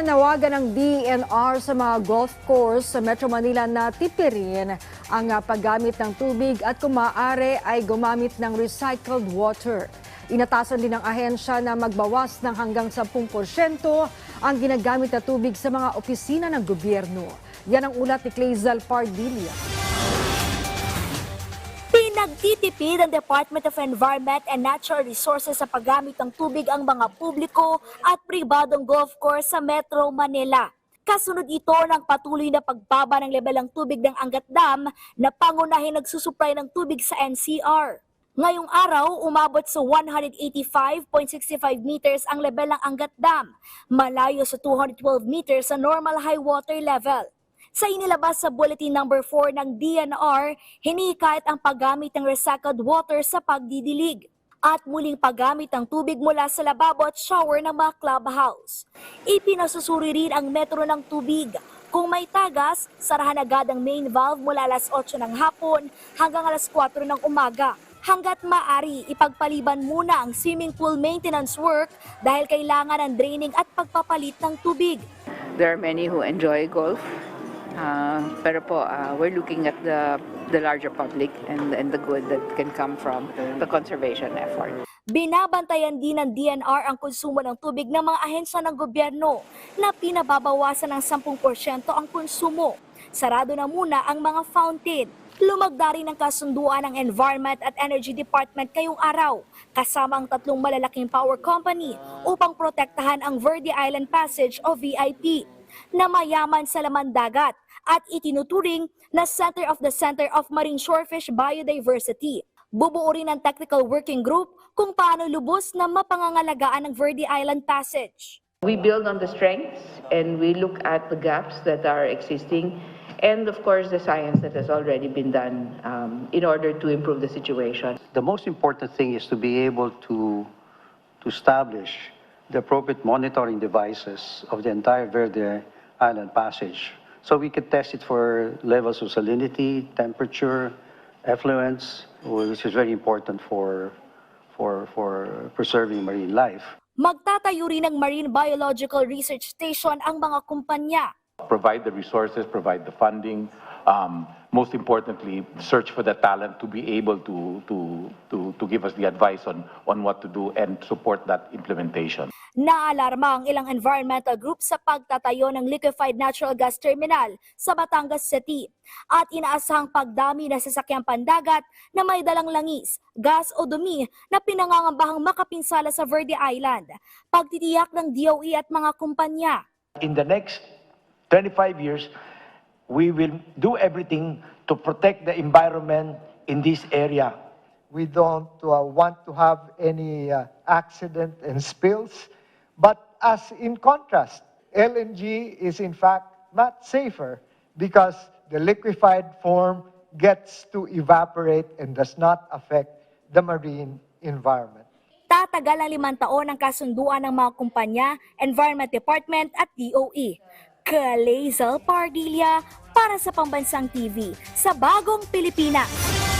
Pinanawagan ng DNR sa mga golf course sa Metro Manila na tipirin ang ah, paggamit ng tubig at kung maaari ay gumamit ng recycled water. Inatasan din ng ahensya na magbawas ng hanggang 10% ang ginagamit na tubig sa mga opisina ng gobyerno. Yan ang ulat ni Clazel Pardilla. Pinagtitipid ang Department of Environment and Natural Resources sa paggamit ng tubig ang mga publiko at pribadong golf course sa Metro Manila. Kasunod ito ng patuloy na pagbaba ng level ng tubig ng Angat Dam na pangunahin nagsusupply ng tubig sa NCR. Ngayong araw, umabot sa 185.65 meters ang level ng Angat Dam, malayo sa 212 meters sa normal high water level. Sa inilabas sa Bulletin Number 4 ng DNR, hinikayat ang paggamit ng recycled water sa pagdidilig at muling paggamit ng tubig mula sa lababo at shower ng mga clubhouse. Ipinasusuri rin ang metro ng tubig. Kung may tagas, sarahan agad ang main valve mula alas 8 ng hapon hanggang alas 4 ng umaga. Hanggat maari, ipagpaliban muna ang swimming pool maintenance work dahil kailangan ng draining at pagpapalit ng tubig. There are many who enjoy golf. Uh, pero po, uh, we're looking at the the larger public and and the good that can come from the conservation effort. Binabantayan din ng DNR ang konsumo ng tubig ng mga ahensya ng gobyerno na pinababawasan ng 10% ang konsumo. Sarado na muna ang mga fountain. Lumagda rin ang kasunduan ng Environment at Energy Department kayong araw, kasama ang tatlong malalaking power company upang protektahan ang Verde Island Passage o VIP na mayaman sa laman dagat at itinuturing na Center of the Center of Marine Shorefish Biodiversity. Bubuo rin ang technical working group kung paano lubos na mapangangalagaan ng Verde Island Passage. We build on the strengths and we look at the gaps that are existing and of course the science that has already been done um, in order to improve the situation. The most important thing is to be able to, to establish the appropriate monitoring devices of the entire Verde Island Passage. So we could test it for levels of salinity, temperature, effluents, which is very important for, for, for preserving marine life. Magtatayo rin ng Marine Biological Research Station ang mga kumpanya. provide the resources, provide the funding, um, most importantly, search for the talent to be able to, to, to, to give us the advice on, on what to do and support that implementation. Naalarma ang ilang environmental group sa pagtatayo ng liquefied natural gas terminal sa Batangas City at inaasahang pagdami ng sasakyang pandagat na may dalang langis, gas o dumi na pinangangambahang makapinsala sa Verde Island. Pagtitiyak ng DOE at mga kumpanya. in the next 25 years, we will do everything to protect the environment in this area. We don't uh, want to have any uh, accident and spills. But as in contrast, LNG is in fact not safer because the liquefied form gets to evaporate and does not affect the marine environment. Tatagal ang limang taon ang kasunduan ng mga kumpanya, Environment Department at DOE. Kalezal Pardilla para sa Pambansang TV sa Bagong Pilipinas.